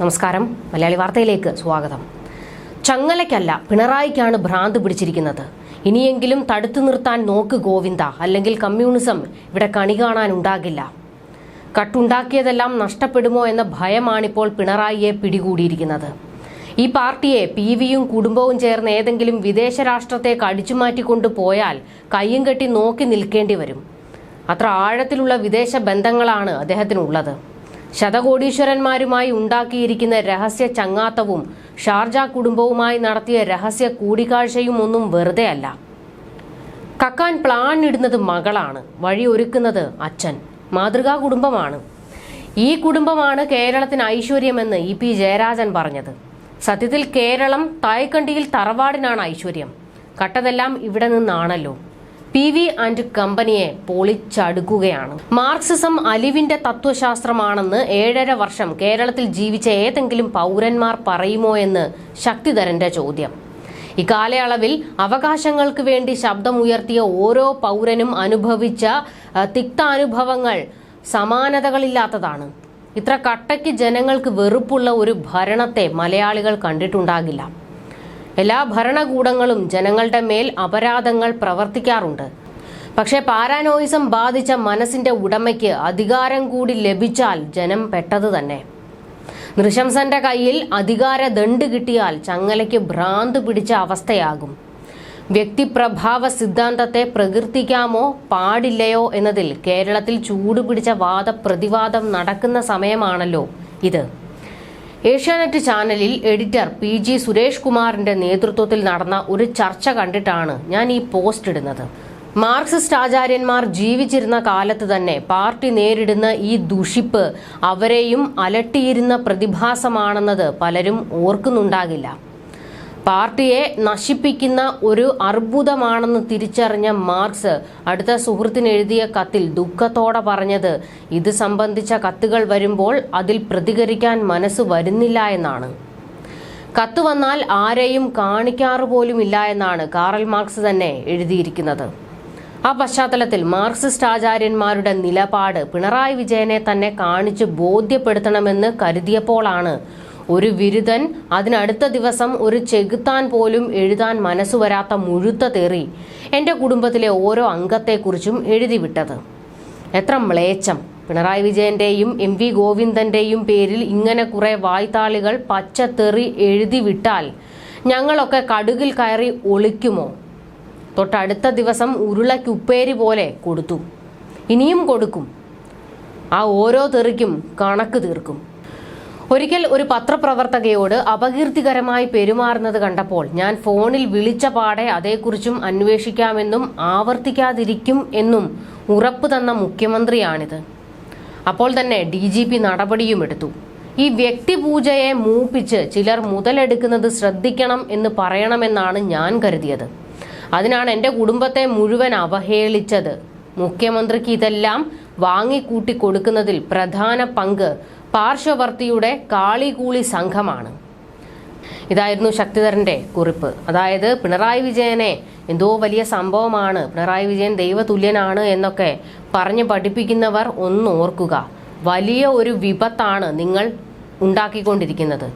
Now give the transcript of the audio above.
നമസ്കാരം. മലയാളി വാർത്തയിലേക്ക് സ്വാഗതം. ചങ്ങലയ്ക്കല്ല പിണറായിക്കാണ് ഭ്രാന്ത് പിടിച്ചിരിക്കുന്നത്. ഇനിയെങ്കിലും തടുത്തു നിർത്താൻ നോക്ക് ഗോവിന്ദ അല്ലെങ്കിൽ കമ്മ്യൂണിസം ഇവിടെ കണി കാണാനുണ്ടാകില്ല. കട്ടുണ്ടാക്കിയതെല്ലാം നഷ്ടപ്പെടുമോ എന്ന ഭയമാണിപ്പോൾ പിണറായിയെ പിടികൂടിയിരിക്കുന്നത്. ഈ പാർട്ടിയെ പി വിയും കുടുംബവും ചേർന്ന് ഏതെങ്കിലും വിദേശ രാഷ്ട്രത്തേക്ക് അടിച്ചുമാറ്റിക്കൊണ്ടു പോയാൽ കയ്യും കെട്ടി നോക്കി നിൽക്കേണ്ടി വരും. അത്ര ആഴത്തിലുള്ള വിദേശ ബന്ധങ്ങളാണ് അദ്ദേഹത്തിനുള്ളത്. ശതകോടീശ്വരന്മാരുമായി ഉണ്ടാക്കിയിരിക്കുന്ന രഹസ്യ ചങ്ങാത്തവും ഷാർജ കുടുംബവുമായി നടത്തിയ രഹസ്യ കൂടിക്കാഴ്ചയും ഒന്നും വെറുതെ അല്ല കക്കാൻ പ്ലാൻ ഇടുന്നത് മകളാണ്. വഴി ഒരുക്കുന്നത് അച്ഛൻ. മാതൃകാ കുടുംബമാണ്. ഈ കുടുംബമാണ് കേരളത്തിന് ഐശ്വര്യമെന്ന് ഇ പി ജയരാജൻ പറഞ്ഞത്. സത്യത്തിൽ കേരളം തായ്ക്കണ്ടിയിൽ തറവാടിനാണ് ഐശ്വര്യം. കട്ടതെല്ലാം ഇവിടെ നിന്നാണല്ലോ. പി വി ആൻഡ് കമ്പനിയെ പൊളിച്ചടുക്കുകയാണ്. മാർക്സിസം അലിവിന്റെ തത്വശാസ്ത്രമാണെന്ന് ഏഴര വർഷം കേരളത്തിൽ ജീവിച്ച ഏതെങ്കിലും പൗരന്മാർ പറയുമോ എന്ന് ശക്തിധരന്റെ ചോദ്യം. ഇക്കാലയളവിൽ അവകാശങ്ങൾക്ക് വേണ്ടി ശബ്ദമുയർത്തിയ ഓരോ പൗരനും അനുഭവിച്ച തിക്താനുഭവങ്ങൾ സമാനതകളില്ലാത്തതാണ്. ഇത്ര കട്ടയ്ക്ക് ജനങ്ങൾക്ക് വെറുപ്പുള്ള ഒരു ഭരണത്തെ മലയാളികൾ കണ്ടിട്ടുണ്ടാകില്ല. എല്ലാ ഭരണകൂടങ്ങളും ജനങ്ങളുടെ മേൽ അപരാധങ്ങൾ പ്രവർത്തിക്കാറുണ്ട്. പക്ഷേ പാരാനോയിസം ബാധിച്ച മനസ്സിന്റെ ഉടമയ്ക്ക് അധികാരം കൂടി ലഭിച്ചാൽ ജനം പെട്ടത് തന്നെ. നൃശംസന്റെ കയ്യിൽ അധികാര ദണ്ട് കിട്ടിയാൽ ചങ്ങലയ്ക്ക് ഭ്രാന്ത് പിടിച്ച അവസ്ഥയാകും. വ്യക്തിപ്രഭാവ സിദ്ധാന്തത്തെ പ്രകീർത്തിക്കാമോ പാടില്ലയോ എന്നതിൽ കേരളത്തിൽ ചൂടുപിടിച്ച വാദപ്രതിവാദം നടക്കുന്ന സമയമാണല്ലോ ഇത്. ഏഷ്യാനെറ്റ് ചാനലിൽ എഡിറ്റർ പി ജി സുരേഷ് കുമാറിന്റെ നേതൃത്വത്തിൽ നടന്ന ഒരു ചർച്ച കണ്ടിട്ടാണ് ഞാൻ ഈ പോസ്റ്റ് ഇടുന്നത്. മാർക്സിസ്റ്റ് ആചാര്യന്മാർ ജീവിച്ചിരുന്ന കാലത്ത് തന്നെ പാർട്ടി നേരിടുന്ന ഈ ദുഷിപ്പ് അവരെയും അലട്ടിയിരുന്ന പ്രതിഭാസമാണെന്നത് പലരും ഓർക്കുന്നുണ്ടാകില്ല. പാർട്ടിയെ നശിപ്പിക്കുന്ന ഒരു അർബുദമാണെന്ന് തിരിച്ചറിഞ്ഞ മാർക്സ് അടുത്ത സുഹൃത്തിന് എഴുതിയ കത്തിൽ ദുഃഖത്തോടെ പറഞ്ഞത് ഇത് സംബന്ധിച്ച കത്തുകൾ വരുമ്പോൾ അതിൽ പ്രതികരിക്കാൻ മനസ്സ് വരുന്നില്ല എന്നാണ്. കത്ത് വന്നാൽ ആരെയും കാണിക്കാറ് ഇല്ല എന്നാണ് കാറൽ മാർക്സ് തന്നെ എഴുതിയിരിക്കുന്നത്. ആ പശ്ചാത്തലത്തിൽ മാർക്സിസ്റ്റ് ആചാര്യന്മാരുടെ നിലപാട് പിണറായി വിജയനെ തന്നെ കാണിച്ച് ബോധ്യപ്പെടുത്തണമെന്ന് കരുതിയപ്പോഴാണ് ഒരു വിരുദൻ അതിനടുത്ത ദിവസം ഒരു ചെകുത്താൻ പോലും എഴുതാൻ മനസ്സു വരാത്ത മുഴുത്ത തെറി എന്റെ കുടുംബത്തിലെ ഓരോ അംഗത്തെക്കുറിച്ചും എഴുതിവിട്ടത് എത്ര മ്ലേച്ഛം. പിണറായി വിജയന്റെയും എം വി ഗോവിന്ദന്റെയും പേരിൽ ഇങ്ങനെ കുറെ വായ്ത്താളികൾ പച്ചത്തെറി എഴുതി വിട്ടാൽ ഞങ്ങളൊക്കെ കടുകിൽ കയറി ഒളിക്കുമോ? തൊട്ടടുത്ത ദിവസം ഉരുളയ്ക്കുപ്പേരി പോലെ കൊടുത്തു. ഇനിയും കൊടുക്കും. ആ ഓരോ തെറിക്കും കണക്ക് തീർക്കും. ഒരിക്കൽ ഒരു പത്രപ്രവർത്തകയോട് അപകീർത്തികരമായി പെരുമാറുന്നത് കണ്ടപ്പോൾ ഞാൻ ഫോണിൽ വിളിച്ച പാടെ അതേക്കുറിച്ചും അന്വേഷിക്കാമെന്നും ആവർത്തിക്കാതിരിക്കും എന്നും ഉറപ്പ് തന്ന മുഖ്യമന്ത്രിയാണിത്. അപ്പോൾ തന്നെ ഡി ജി പി നടപടിയും എടുത്തു. ഈ വ്യക്തിപൂജയെ മൂപ്പിച്ച് ചിലർ മുതലെടുക്കുന്നത് ശ്രദ്ധിക്കണം എന്ന് പറയണമെന്നാണ് ഞാൻ കരുതിയത്. അതിനാണ് എന്റെ കുടുംബത്തെ മുഴുവൻ അവഹേളിച്ചത്. മുഖ്യമന്ത്രിക്ക് ഇതെല്ലാം വാങ്ങിക്കൂട്ടി കൊടുക്കുന്നതിൽ പ്രധാന പങ്ക് പാർശ്വവർത്തിയുടെ കാളികൂളി സംഘമാണ്. ഇതായിരുന്നു ശക്തിധരന്റെ കുറിപ്പ്. അതായത് പിണറായി വിജയനെ എന്തോ വലിയ സംഭവമാണ്. പിണറായി വിജയൻ ദൈവതുല്യനാണ് എന്നൊക്കെ പറഞ്ഞ് പഠിപ്പിക്കുന്നവർ ഒന്ന് ഓർക്കുക വലിയ ഒരു വിപത്താണ് നിങ്ങൾ ഉണ്ടാക്കിക്കൊണ്ടിരിക്കുന്നത്.